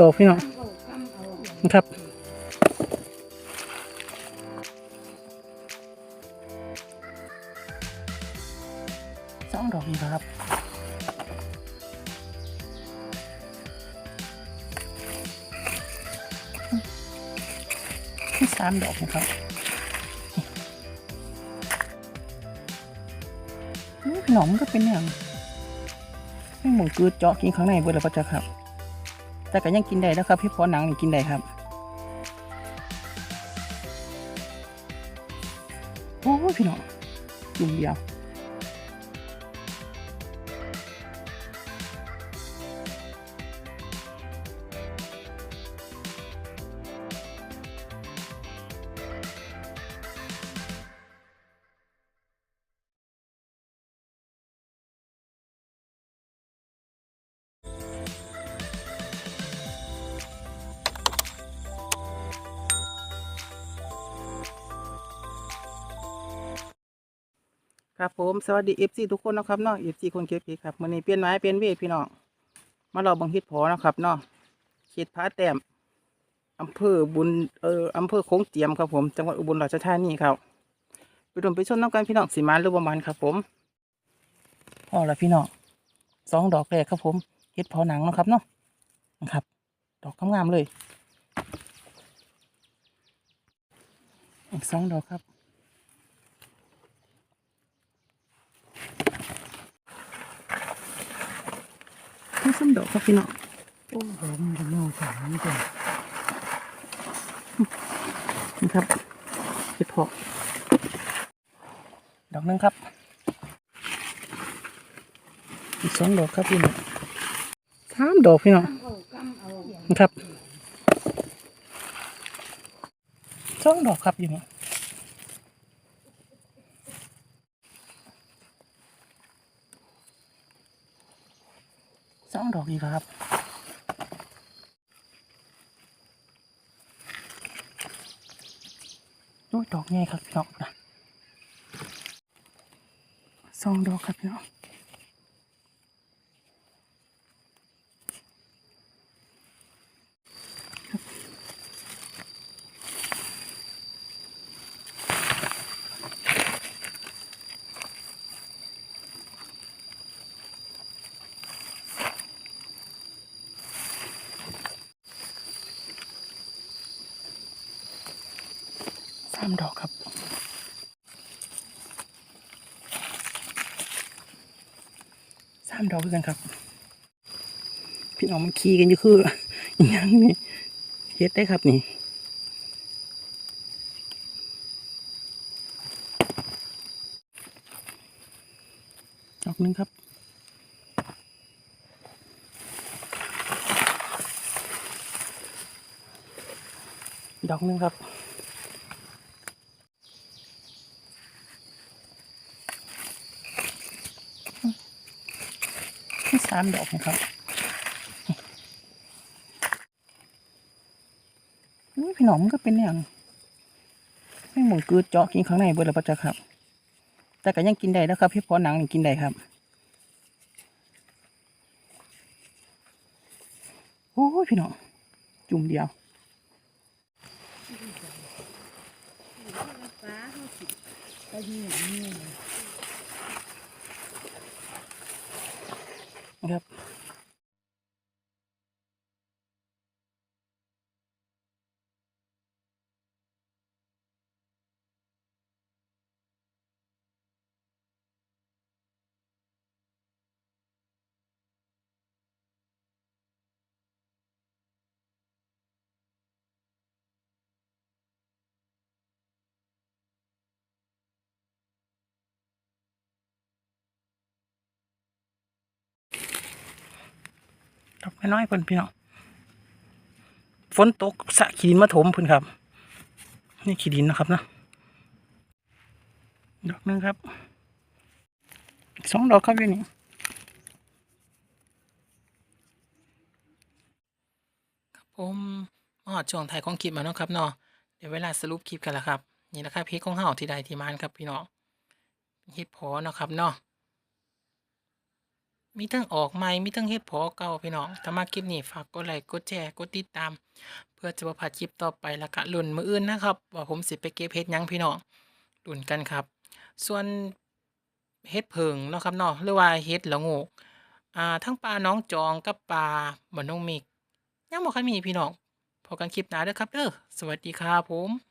ดอกพี่น้องนะครับสองดอกนี่ครับที่สามดอกนะครับหนอมนก็เป็นอย่างไม่หมูกืดเจาะกินข้างในเบิดแล้วก็จะครับ แต่ก็ยังกินได้แล้วครับพี่พอหนังนี่กินได้ครับโอ้พี่น้องจุ่มเดียว ครับผมสวัสดีเอฟซีทุกคนนะครับเนาะเอฟซีคนเก็บพริกครับวันนี้เปลี่ยนไม้เปลี่ยนเวทพี่น้องมาเราบังฮิตพอนะครับเนาะเขตพระแต้มอำเภอบุญเอ่ออำเภอโค้งเจียมครับผมจังหวัดอุบลราชธานีครับไปดมไปชมน้ำกันพี่น้องสีมาหรือประมาณครับผมพอละพี่น้องสองดอกแรกครับผมเฮ็ดพอหนังนะครับเนาะนะครับ ดอกงามเลยอีกสองดอกครับ ที่ส้มดอกครับพี่น้องโอ้โหมันจะมองสามจ้ะนะครับเห็ดเพาะดอกหนึงครับ อีกสองดอกครับพี่น้องสามดอกพี่น้องนะครับสองดอกครับอยู่นี่ สองดอกอีกครับดูดอกใหญ่ครับพี่น้องนะสองดอกครับพี่น้อง สามดอกครับสามดอกด้วยกันครับ พี่น้องมันขี่กันอยู่คืออย่างนี้เฮ็ดได้ครับนี่ดอกหนึ่งครับดอกหนึ่งครับ สามดอกนะครับอุ๊ยพี่หนอมนก็เป็นอย่างไม่หมูกืดเจาะกินข้างในเบิดแล้วปะจ๊ะครับ แต่ก็ยังกินได้นะครับ พี่พอหนังนี่กินได้ครับโอ้ยพี่น้องจุ่มเดียวฟ้าเขาสิไปนี่อย่างนี้ ดอกน้อยๆเพิ่นพี่น้องฝนตกสะขีดินมาถมเพิ่นครับ นี่ขีดินนะครับนะดอกหนึงครับสองดอกครับอยู่นี่ครับผมมาหอดช่วงถ่ายของคลิปมาเนาะครับเนาะเดี๋ยวเวลาสรุปคลิปกันละครับ นี่นะครับเพจของเฮาที่ใดที่มานครับพี่น้องเฮ็ดพอเนาะครับเนาะ มีทั้งออกใหม่มีทั้งเฮ็ดพอเก่าพี่น้องถ้ามาคลิปนี้ฝากกดไลค์กดแชร์กดติดตาม เพื่อจะบ่พลาดคลิปต่อไปแล้วก็ลุ้นมืออื่นนะครับว่าผมสิไปเก็บเฮ็ดยังพี่น้องลุ้นกันครับ ส่วนเฮ็ดเพิงเนาะครับเนาะหรือว่าเฮ็ดละงกอ่าทั้งปลาน้องจองกับปลาบ่น้องมิกยังบ่ค่อยมีพี่น้องพบกันคลิปหน้าเด้อครับเด้อสวัสดีครับผม